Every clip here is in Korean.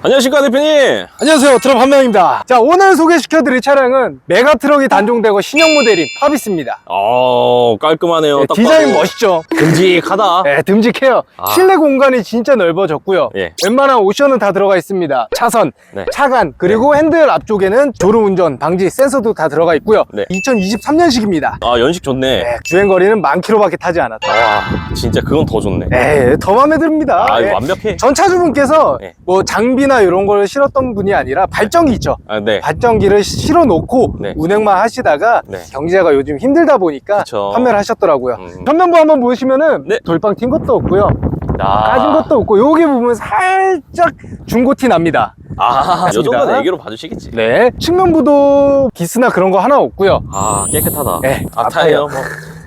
안녕하십니까 대표님. 안녕하세요 트럭 한명입니다 자 오늘 소개시켜드릴 차량은 메가트럭이 단종되고 신형 모델인 파비스입니다 어 깔끔하네요. 네, 딱 디자인 봐도. 멋있죠 듬직하다. 네, 듬직해요 아. 실내 공간이 진짜 넓어졌고요 예. 웬만한 옵션은 다 들어가 있습니다 차선, 네. 차간 그리고 핸들 앞쪽에는 졸음운전 방지 센서도 다 들어가 있고요 네. 2023년식입니다 아 연식 좋네. 네, 주행거리는 만 킬로밖에 타지 않았다 와 진짜 그건 더 좋네. 네, 더 마음에 듭니다 아 네. 완벽해. 전 차주분께서 네. 뭐 장비나 이런 걸 실었던 분이 아니라 발전기 있죠 아 네. 발전기를 실어 놓고 네. 운행만 하시다가 네. 경제가 요즘 힘들다 보니까 그쵸. 판매를 하셨더라고요. 음. 전면부 한번 보시면은 네. 돌빵 튄 것도 없고요. 아. 까진 것도 없고 여기 부분 살짝 중고티 납니다. 아, 요. 정도는 애교로 봐주시겠지. 네. 측면부도 기스나 그런 거 하나 없고요. 아 깨끗하다. 네, 아 타이어 뭐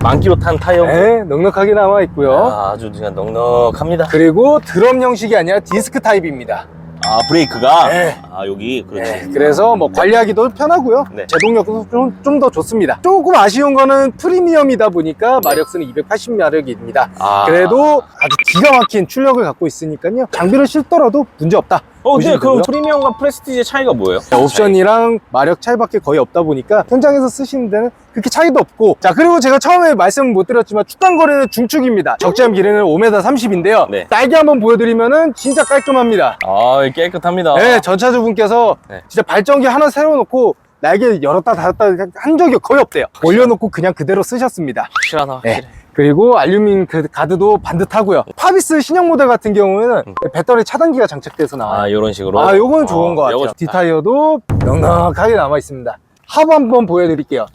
만키로 탄 타이어. 네, 넉넉하게 남아 있고요. 아, 아주 그냥 넉넉합니다. 그리고 드럼 형식이 아니라 디스크 타입입니다. 아 브레이크가. 네. 아 여기 그렇지. 네, 그래서 뭐 관리하기도 편하고요. 네. 제동력도 좀 더 좋습니다. 조금 아쉬운 거는 프리미엄이다 보니까 마력수는 280마력입니다. 아. 그래도 아주 기가 막힌 출력을 갖고 있으니까요. 장비를 실더라도 문제 없다. 어 근데 보시면 그럼. 프리미엄과 프레스티지의 차이가 뭐예요? 옵션이랑 마력 차이밖에 거의 없다 보니까 현장에서 쓰시는 데는 그렇게 차이도 없고 자 그리고 제가 처음에 말씀을 못 드렸지만 축단거리는 중축입니다 적재함 길이는 5m 30인데요 네. 날개 한번 보여드리면은 진짜 깔끔합니다 아 깨끗합니다. 네 전차 주분께서 네. 진짜 발전기 하나 세워놓고 날개 열었다 닫았다 한 적이 거의 없대요 올려놓고 그냥 그대로 쓰셨습니다 확실하다. 네. 확실해. 그리고 알루미늄 그 가드도 반듯하고요 파비스 신형 모델 같은 경우에는 배터리 차단기가 장착돼서 나와요 아 이런 식으로. 아, 요건 좋은 어, 것 같아요. 디타이어도 넉넉하게 남아 있습니다. 하부 한번 보여드릴게요.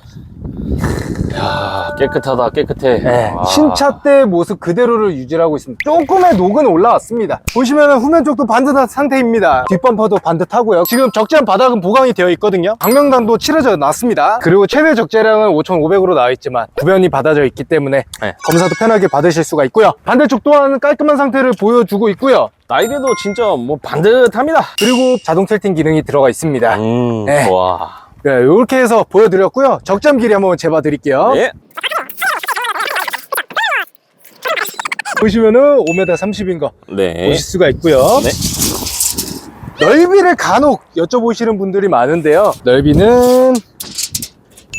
야 깨끗하다 깨끗해. 네, 아. 신차 때 모습 그대로를 유지하고 있습니다. 조금의 녹은 올라왔습니다. 보시면 후면 쪽도 반듯한 상태입니다. 뒷범퍼도 반듯하고요. 지금 적재한 바닥은 보강이 되어 있거든요. 방명단도 칠해져 놨습니다. 그리고 최대 적재량은 5,500으로 나와 있지만 구변이 받아져 있기 때문에 네. 검사도 편하게 받으실 수가 있고요. 반대쪽 또한 깔끔한 상태를 보여주고 있고요. 나이대도 진짜 뭐 반듯합니다. 그리고 자동 틸팅 기능이 들어가 있습니다. 음 네. 좋아. 네, 이렇게 해서 보여드렸고요. 적점 길이 한번 재봐 드릴게요. 예. 보시면은 5m 30인 거 네. 보실 수가 있고요. 네. 넓이를 간혹 여쭤보시는 분들이 많은데요. 넓이는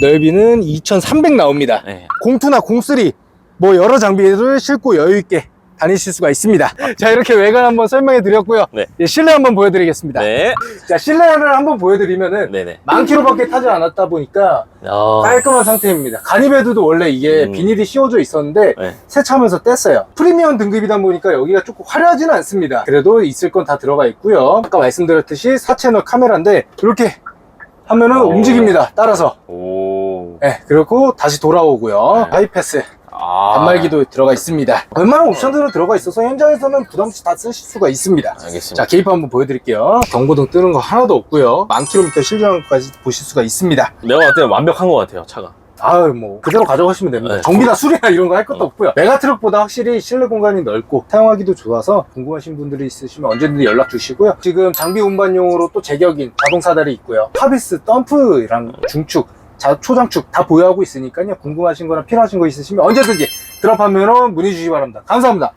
넓이는 2,300 나옵니다. 네. 공투나 공쓰리 뭐 여러 장비를 싣고 여유 있게 다니실 수가 있습니다. 자 이렇게 외관 한번 설명해 드렸고요. 네. 이제 실내 한번 보여드리겠습니다. 네. 자 실내를 한번 보여드리면은 네네. 만 킬로밖에 타지 않았다 보니까 어. 깔끔한 상태입니다. 가니베드도 원래 이게 음. 비닐이 씌워져 있었는데 네. 세차하면서 뗐어요. 프리미엄 등급이다 보니까 여기가 조금 화려하지는 않습니다. 그래도 있을 건 다 들어가 있고요. 아까 말씀드렸듯이 4채널 카메라인데 이렇게 하면은 오. 움직입니다. 따라서. 오. 네, 그리고 다시 돌아오고요. 네. 하이패스, 아. 단말기도 들어가 있습니다. 웬만한 옵션들은 들어가 있어서 현장에서는 부담 없이 다 쓰실 수가 있습니다. 알겠습니다. 자, 계기판 한번 보여드릴게요. 경고등 뜨는 거 하나도 없고요. 만 킬로미터 실주행까지 보실 수가 있습니다. 내가 봤을 때 완벽한 것 같아요 차가. 아유 뭐 그대로 가져가시면 됩니다 네. 정비나 수리나 이런 거 할 것도 어. 없고요 메가트럭보다 확실히 실내 공간이 넓고 사용하기도 좋아서 궁금하신 분들이 있으시면 언제든지 연락 주시고요 지금 장비 운반용으로 또 제격인 자동 사다리 있고요 파비스 덤프랑 중축 자, 초장축 다 보유하고 있으니까요. 궁금하신 거나 필요하신 거 있으시면 언제든지 드랍하면 문의 주시기 바랍니다. 감사합니다